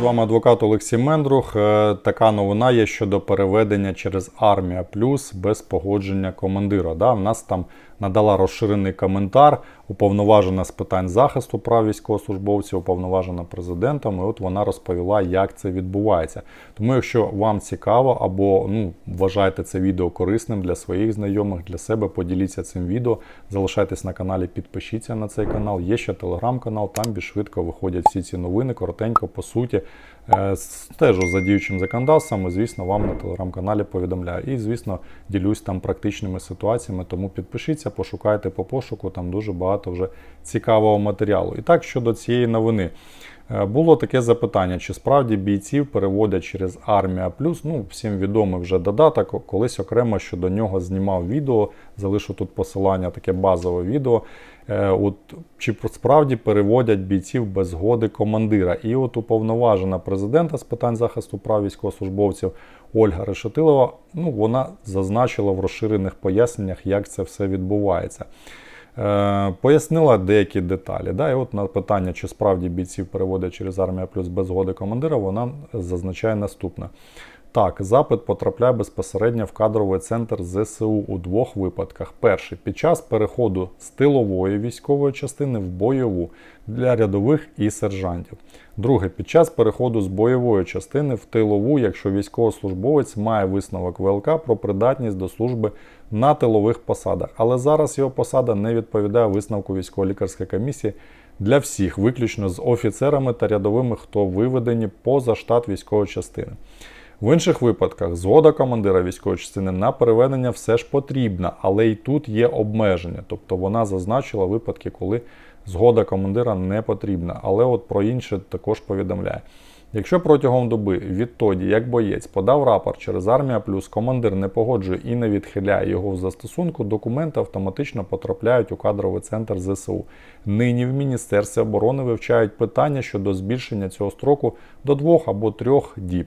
з вами адвокат Олексій Мендрух. Е, Така новина є щодо переведення через Армія Плюс без погодження командира. Да, в нас там надала розширений коментар, уповноважена з питань захисту прав військовослужбовців, уповноважена президентом. І от вона розповіла, як це відбувається. Тому, якщо вам цікаво або ну, вважаєте це відео корисним для своїх знайомих, для себе, поділіться цим відео. Залишайтесь на каналі, підпишіться на цей канал. Є ще телеграм-канал, там більш швидко виходять всі ці новини, коротенько, по суті. Е, Стежу за діючим законодавством, звісно, вам на телеграм-каналі повідомляю. І, звісно, ділюсь там практичними ситуаціями, тому підпишіться, пошукайте по пошуку, там дуже багато вже цікавого матеріалу. І так, щодо цієї новини. Е, Було таке запитання, чи справді бійців переводять через Армія Плюс. Ну, всім відомий вже додаток. Колись окремо щодо нього знімав відео. Залишу тут посилання, таке базове відео. Е, От чи справді переводять бійців без згоди командира? І от уповноважена президента з питань захисту прав військовослужбовців Ольга Решетилова. Ну вона зазначила в розширених поясненнях, як це все відбувається. Е, Пояснила деякі деталі. Да? І от на питання, чи справді бійців переводять через армія плюс без згоди командира, вона зазначає наступне. Так, запит потрапляє безпосередньо в кадровий центр ЗСУ у двох випадках. Перший під час переходу з тилової військової частини в бойову для рядових і сержантів. Друге під час переходу з бойової частини в тилову, якщо військовослужбовець має висновок ВЛК про придатність до служби на тилових посадах. Але зараз його посада не відповідає висновку військово-лікарської комісії для всіх, виключно з офіцерами та рядовими, хто виведені поза штат військової частини. В інших випадках згода командира військової частини на переведення все ж потрібна, але і тут є обмеження. Тобто вона зазначила випадки, коли згода командира не потрібна. Але от про інше також повідомляє. Якщо протягом доби відтоді, як боєць подав рапорт через армія плюс командир не погоджує і не відхиляє його в застосунку, документи автоматично потрапляють у кадровий центр ЗСУ. Нині в Міністерстві оборони вивчають питання щодо збільшення цього строку до двох або трьох діб.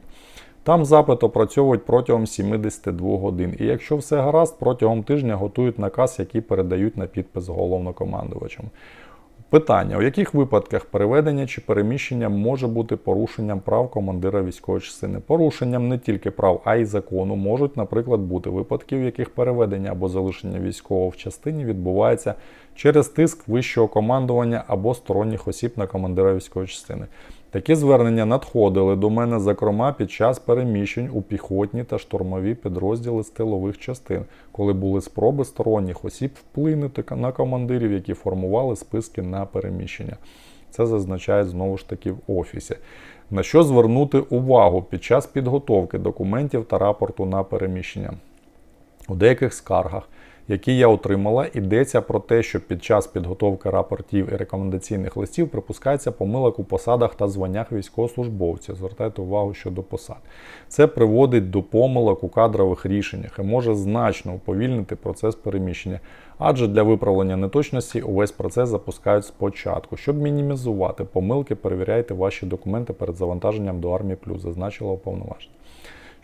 Там запит опрацьовують протягом 72 годин. І якщо все гаразд, протягом тижня готують наказ, який передають на підпис головнокомандувачам. Питання: у яких випадках переведення чи переміщення може бути порушенням прав командира військової частини? Порушенням не тільки прав, а й закону можуть, наприклад, бути випадки, в яких переведення або залишення військового в частині відбувається через тиск вищого командування або сторонніх осіб на командира військової частини. Такі звернення надходили до мене, зокрема, під час переміщень у піхотні та штурмові підрозділи з тилових частин, коли були спроби сторонніх осіб вплинути на командирів, які формували списки на переміщення. Це зазначає знову ж таки в офісі. На що звернути увагу під час підготовки документів та рапорту на переміщення? У деяких скаргах, які я отримала, йдеться про те, що під час підготовки рапортів і рекомендаційних листів припускається помилок у посадах та званнях військовослужбовців. Звертайте увагу щодо посад. Це приводить до помилок у кадрових рішеннях і може значно уповільнити процес переміщення. Адже для виправлення неточності увесь процес запускають спочатку. Щоб мінімізувати помилки, перевіряйте ваші документи перед завантаженням до армії плюс, зазначила уповноважена.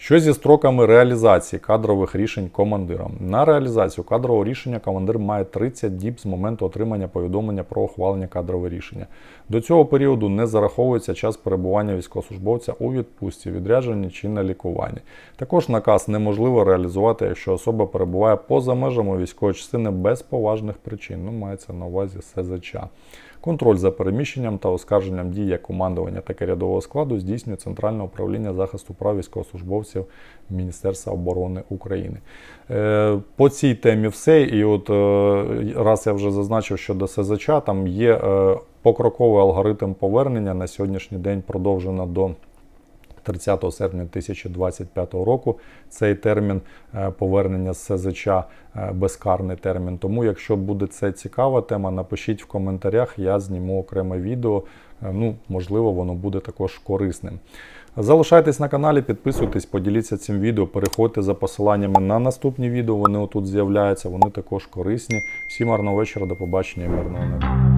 Що зі строками реалізації кадрових рішень командиром? На реалізацію кадрового рішення командир має 30 діб з моменту отримання повідомлення про ухвалення кадрового рішення. До цього періоду не зараховується час перебування військовослужбовця у відпустці, відрядженні чи на лікуванні. Також наказ неможливо реалізувати, якщо особа перебуває поза межами військової частини без поважних причин. Ну, мається на увазі СЗЧ. Контроль за переміщенням та оскарженням як командування та рядового складу здійснює Центральне управління захисту прав військовослужбовців Міністерства оборони України. Е, По цій темі все. І от е, раз я вже зазначив, що до СЗЧ там є е, покроковий алгоритм повернення на сьогоднішній день продовжено до. 30 серпня 2025 року цей термін е, повернення з СЗЧ е, безкарний термін. Тому, якщо буде це цікава тема, напишіть в коментарях, я зніму окреме відео. Е, Ну, можливо, воно буде також корисним. Залишайтесь на каналі, підписуйтесь, поділіться цим відео, переходьте за посиланнями на наступні відео. Вони отут з'являються, вони також корисні. Всім гарного вечора, до побачення і мирного неба.